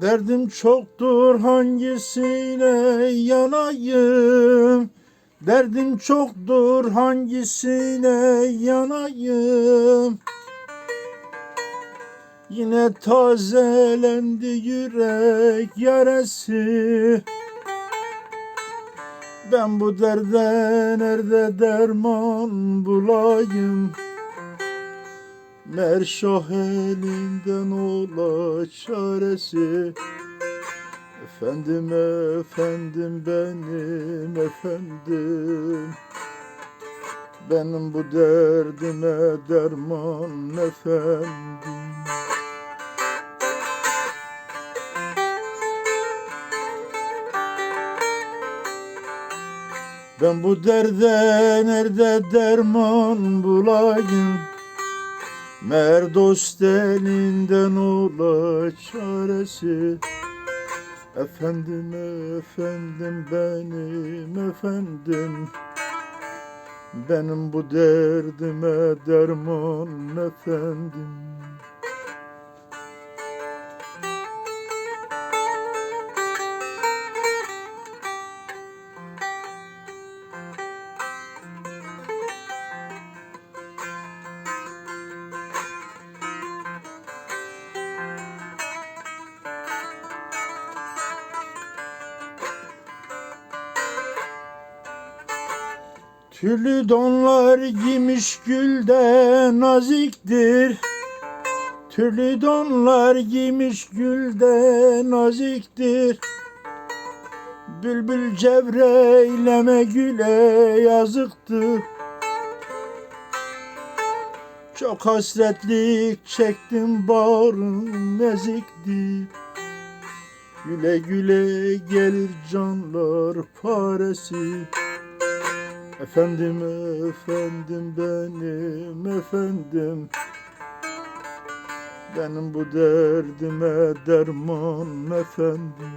Derdim çoktur hangisine yanayım? Derdim çoktur hangisine yanayım? Yine tazelendi yürek yarası. Ben bu derde nerede derman bulayım Merşah elinden ola çaresi. Efendim efendim benim efendim. Benim bu derdime derman efendim. Ben bu derde nerede derman bulayım Mer dost elinden ola çaresi. Efendim efendim benim efendim. Benim bu derdime derman efendim Türlü donlar giymiş gülde naziktir. Türlü donlar giymiş gülde naziktir. Bülbül cevreyleme güle yazıktır. Çok hasretlik çektim bağrım eziktir Güle güle gelir canlar paresi Efendim efendim benim efendim. Benim bu derdime derman efendim.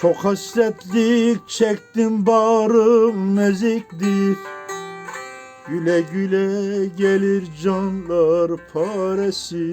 Çok hasretlik çektim bağrım eziktir. Güle güle gelir canlar paresi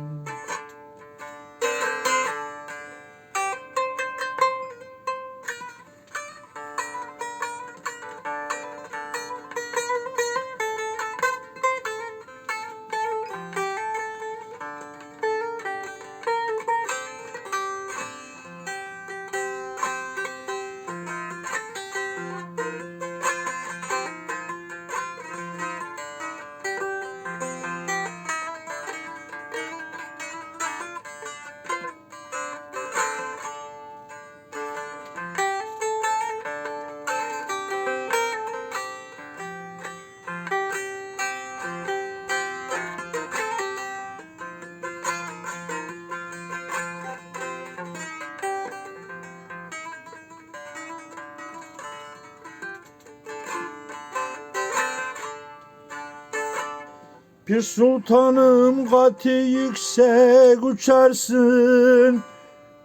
Bir sultanım katı yüksek uçarsın.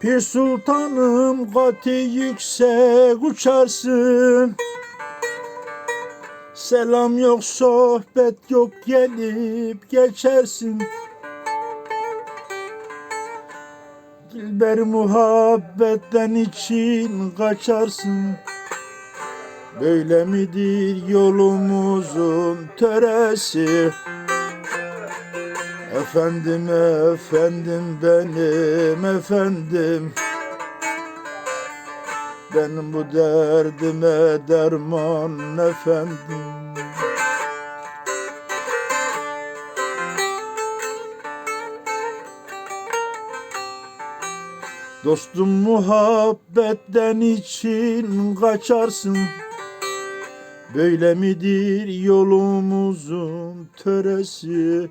Bir sultanım katı yüksek uçarsın. Selam yok sohbet yok gelip geçersin. Dilber muhabbetten için kaçarsın. Böyle midir yolumuzun töresi Efendim efendim benim efendim. Benim bu derdime derman efendim. Dostum muhabbetten için kaçarsın. Böyle midir yolumuzun töresi